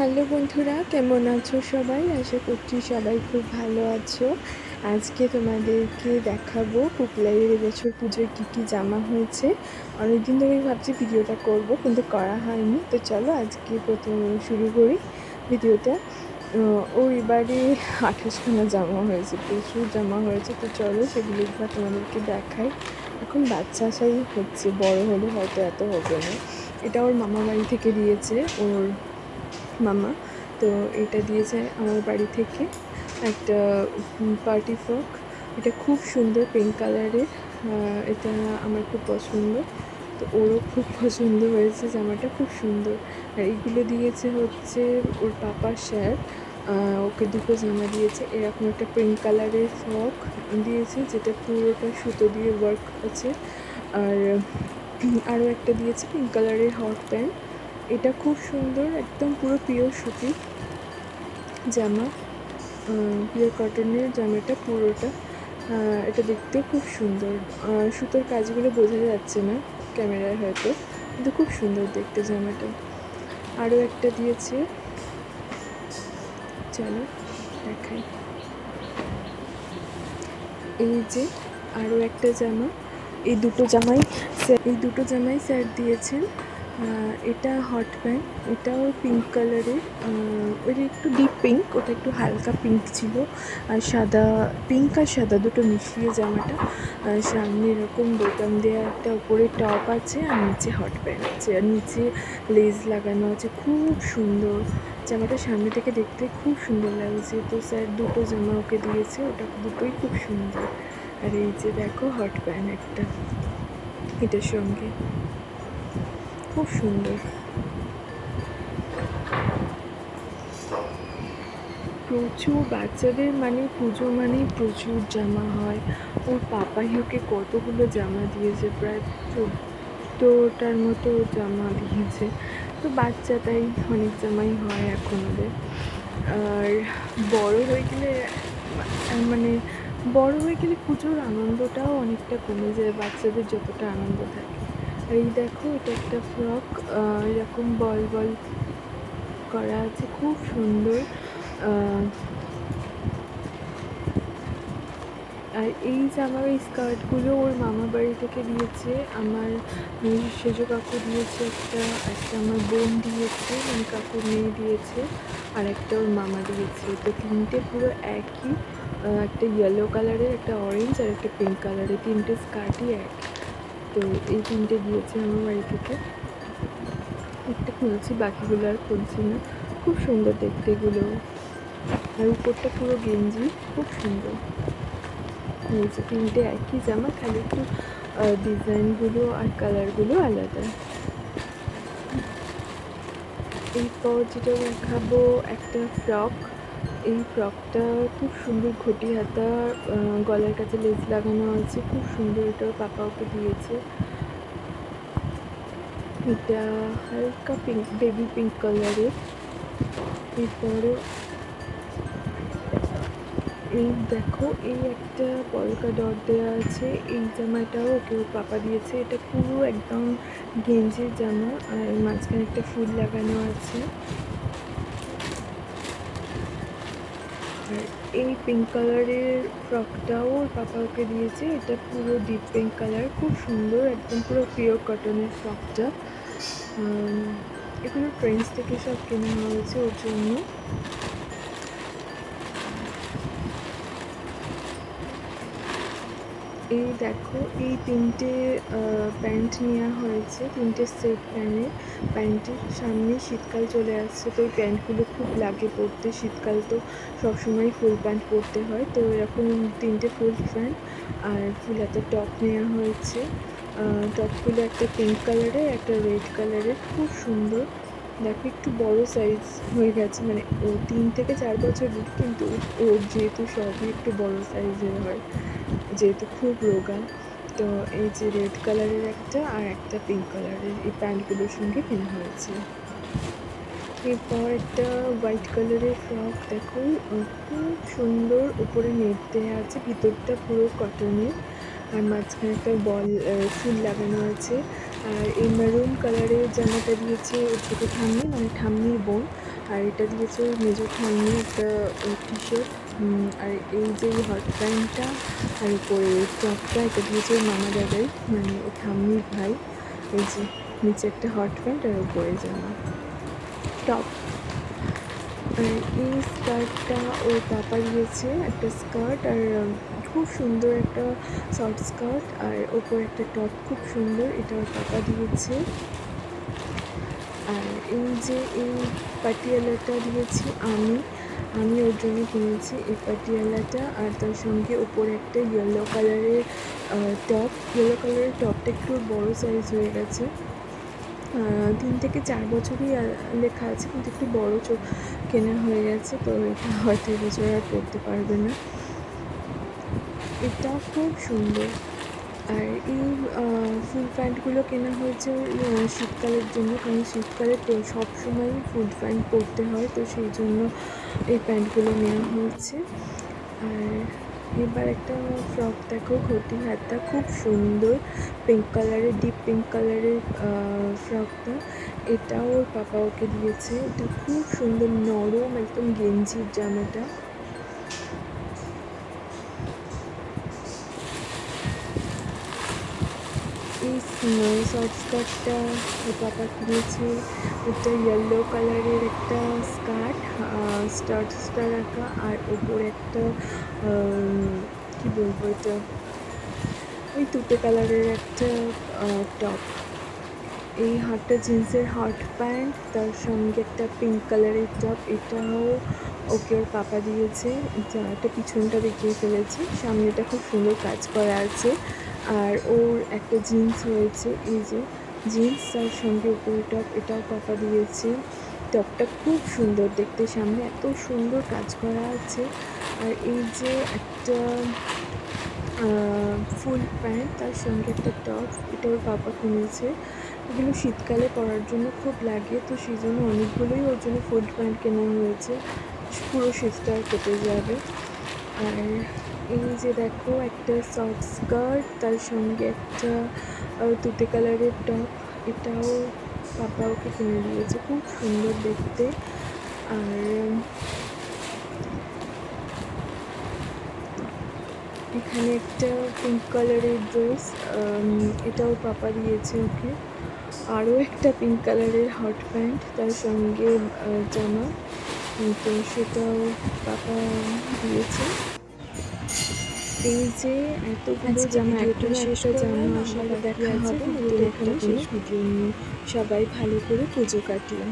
Hello বন্ধুরা, কেমন আছো সবাই? আশা করছি সবাই খুব ভালো আছো। আজকে তোমাদেরকে দেখাবো পুকলাইয়ের এবছর পুজোয় কী কী জামা হয়েছে। অনেকদিন ধরেই ভাবছি ভিডিওটা করব, কিন্তু করা হয়নি। তো চলো আজকে প্রথম শুরু করি ভিডিওটা। ও এবারে আঠাশখানা জামা হয়েছে, প্রচুর জামা হয়েছে। তো চলো সেগুলো একবার তোমাদেরকে দেখাই। এখন বাচ্চা আসাই হচ্ছে, বড় হলে হয়তো এত হবে না। এটা ওর মামা বাড়ি থেকে দিয়েছে, ওর মামা। তো এটা দিয়েছে আমার বাড়ি থেকে একটা পার্টি ফ্রক এটা খুব সুন্দর পিঙ্ক কালারের এটা আমার খুব পছন্দ। তো ওরও খুব পছন্দ হয়েছে জামাটা, খুব সুন্দর। আর এগুলো দিয়েছে হচ্ছে ওর পাপার স্যার ওকে দুটো জামা দিয়েছে। এরকম একটা পিঙ্ক কালারের ফ্রক দিয়েছে, যেটা পুরোটা সুতো দিয়ে ওয়ার্ক আছে। আর আরও একটা দিয়েছে পিঙ্ক কালারের হট প্যান্ট এটা খুব সুন্দর, একদম পুরো পিওর সুতি জামা। পিওর কটনের জামাটা পুরোটা। এটা দেখতেও খুব সুন্দর। সুতোর কাজগুলো বোঝা যাচ্ছে না ক্যামেরায় হয়তো, কিন্তু খুব সুন্দর দেখতে জামাটা। আরও একটা দিয়েছে। চলো, দেখাই। এই যে আরও একটা জামা। এই দুটো জামাই এই দুটো জামাই স্যার দিয়েছেন। এটা হট প্যান্ট এটাও পিঙ্ক কালারের ওটা একটু ডিপ পিঙ্ক ওটা একটু হালকা পিঙ্ক ছিল, আর সাদা পিঙ্ক আর সাদা দুটো মিশিয়ে জামাটা, আর সামনে এরকম বোতাম দেওয়া একটা উপরে টপ আছে, আর নিচে হট প্যান্ট আছে, আর নিচে লেজ লাগানো আছে, খুব সুন্দর। জামাটা সামনে থেকে দেখতে খুব সুন্দর লাগছে, তো স্যার দুটো জামা ওকে দিয়েছে, ওটা দুটোই খুব সুন্দর। আর এই যে দেখো হট প্যান্ট একটা, এটার সঙ্গে। খুব সুন্দর। প্রচুর বাচ্চাদের মানে পুজো মানেই প্রচুর জামা হয়। ওর পাপাই ওকে কতগুলো জামা দিয়েছে, প্রায় চোদ্দোটার মতো জামা দিয়েছে। তো বাচ্চা তাই অনেক জামাই হয় এখন ওদের। আর বড় হয়ে গেলে মানে বড় হয়ে গেলে পুজোর আনন্দটাও অনেকটা কমে যায়, বাচ্চাদের যতটা আনন্দ থাকে। এই দেখো, এটা একটা ফ্রক এরকম বল বল করা আছে, খুব সুন্দর। আর এই জামার এই স্কার্টগুলো ওর মামা বাড়ি থেকে দিয়েছে, আমার সেজো কাকু দিয়েছে একটা একটা আমার বোন দিয়েছে মানে কাকুর মেয়ে দিয়েছে, আর একটা ওর মামা দিয়েছে। তো তিনটে পুরো একই একটা ইয়েলো কালারের একটা অরেঞ্জ আর একটা পিঙ্ক কালারের তিনটে স্কার্টই এক তো এই তিনটে দিয়েছে আমার বাড়ি থেকে। একটা খুলছি বাকিগুলো আর খুলছি না। খুব সুন্দর দেখতে এগুলো। আর উপরটা পুরো গেঞ্জি, খুব সুন্দর। নিচে তিনটে একই জামা, খালি একটু ডিজাইনগুলো আর কালারগুলো আলাদা। এরপর যেটা দেখাবো, একটা ফ্রক। এই ফ্রকটা খুব সুন্দর ঘটি হাতা গলার কাছে লেস লাগানো আছে, খুব সুন্দর এটা পাপা ওকে দিয়েছে। এটা হালকা পিঙ্ক বেবি পিঙ্ক কালারের এরপরে এই দেখো, এই একটা পলকা ডট দেওয়া আছে, এই জামাটাও ওকে পাপা দিয়েছে। এটা পুরো একদম গেঞ্জির জামা, আর মাঝখানে একটা ফুল লাগানো আছে আর এই পিঙ্ক কালারের ফ্রকটাও ওর পাপা ওকে দিয়েছে। এটা পুরো ডিপ পিঙ্ক কালার খুব সুন্দর, একদম পুরো পিওর কটনের ফ্রকটা এগুলো ট্রেন্ডস থেকে সব কেনা হয়েছে ওর জন্য। এই দেখো, এই তিনটে প্যান্ট নেওয়া হয়েছে, তিনটে সেট প্যান্টের প্যান্টের সামনে শীতকাল চলে আসছে, তো এই প্যান্টগুলো খুব লাগে পরতে। শীতকাল তো সবসময় ফুল প্যান্ট পরতে হয়, তো এরকম তিনটে ফুল প্যান্ট আর ফুল হাতের টপ নেওয়া হয়েছে। টপগুলো একটা পিঙ্ক কালারের একটা রেড কালারের খুব সুন্দর। দেখো, একটু বড় সাইজ হয়ে গেছে। মানে ও তিন থেকে চার বছর কিন্তু ওর যেহেতু সবই একটু বড় সাইজের হয়, যেহেতু খুব রোগা, তো এই যে রেড কালারের একটা আর একটা পিঙ্ক কালারের এই প্যান্টগুলোর সঙ্গে কেনা হয়েছে। এরপর একটা হোয়াইট কালারের ফ্রক দেখো খুব সুন্দর উপরে নেট দেওয়া আছে, ভিতরটা পুরো কটনের আর মাঝখানে একটা বল ফুল লাগানো আছে। আর এই মেরুন কালারের জামাটা দিয়েছে ছোটো ঠাম্মি মানে ঠাম্মির বোন। আর এটা দিয়েছে মেজো ঠাম্মি একটা টি শার্ট আর এই যে হট প্যান্টটা আর উপরে টপটা এটা দিয়েছে মামা দাদাই মানে ঠাম্মির ভাই। এই যে, নিচে একটা হট প্যান্ট আর উপরে জামা। টপ আর এই স্কার্টটা ওর পাপা দিয়েছে, একটা স্কার্ট আর খুব সুন্দর একটা শর্ট স্কার্ট আর ওপর একটা টপ খুব সুন্দর এটা ওর পাপা দিয়েছে। আর এই যে এই পাটিয়ালাটা দিয়েছি আমি আমি ওর জন্য কিনেছি এই পাটিয়ালাটা আর তার সঙ্গে ওপরে একটা ইয়েলো কালারের টপ ইয়েলো কালারের টপটা একটু বড় সাইজ হয়ে গেছে। তিন থেকে চার বছরই লেখা আছে, কিন্তু একটু বড় চোখ কেনা হয়ে গেছে, তো এটা হয়তো এবছর আর পরতে পারবে না। এটা খুব সুন্দর। আর এই ফুল প্যান্টগুলো কেনা হয়েছে শীতকালের জন্য, কারণ শীতকালে তো সবসময়ই ফুল প্যান্ট পরতে হয়, তো সেই জন্য এই প্যান্টগুলো নেওয়া হয়েছে। আর এবার একটা ফ্রক দেখো, ঘটি হাতটা খুব সুন্দর পিঙ্ক কালারের ডিপ পিঙ্ক কালারের ফ্রকটা। এটা ওর পাপা ওকে দিয়েছে। এটা খুব সুন্দর, নরম, একদম গেঞ্জির জামাটা। স্কার্টটা ওর পাপা কিনেছে একটা ইয়েলো কালারের একটা স্কার্ট স্টার্ট স্টার রাখা আর ওপরে একটা কি বলব এটা ওই তুতে কালারের একটা টপ এই হাটটা জিন্সের হট প্যান্ট তার সঙ্গে একটা পিঙ্ক কালারের টপ এটাও ওকে ওর পাপা দিয়েছে জামাটা পিছনটা দেখিয়ে ফেলেছে সামনেটা খুব সুন্দর কাজ করা আছে আর ওর একটা জিন্স রয়েছে, এই যে জিন্স তার সঙ্গে উপরে টপ, এটাও পাপা দিয়েছে। টপটা খুব সুন্দর দেখতে সামনে, এত সুন্দর কাজ করা আছে। আর এই যে একটা ফুল প্যান্ট, তার সঙ্গে একটা টপ এটা ওর পাপা কিনেছে। এগুলো শীতকালে পরার জন্য খুব লাগে, তো সেই জন্য অনেকগুলোই ওর জন্য ফুল প্যান্ট কেনা হয়েছে। পুরো শীতটা কেটে যাবে। আর এই যে দেখো, একটা সফট স্কার্ট তার সঙ্গে একটা তুতে কালারের টপ এটাও পাপা ওকে কিনে দিয়েছে, খুব সুন্দর দেখতে। আর এখানে একটা পিঙ্ক কালারের ড্রেস এটাও পাপা দিয়েছে ওকে। আরও একটা পিঙ্ক কালারের হট প্যান্ট তার সঙ্গে জামা। তো সেটাও পাপা দিয়েছে। এই যে এতগুলো জামা একটা শেষ জামা আবার দেখা হবে নতুন একটা শেষ ভিডিও নিয়ে সবাই ভালো করে পুজো কাটিয়ে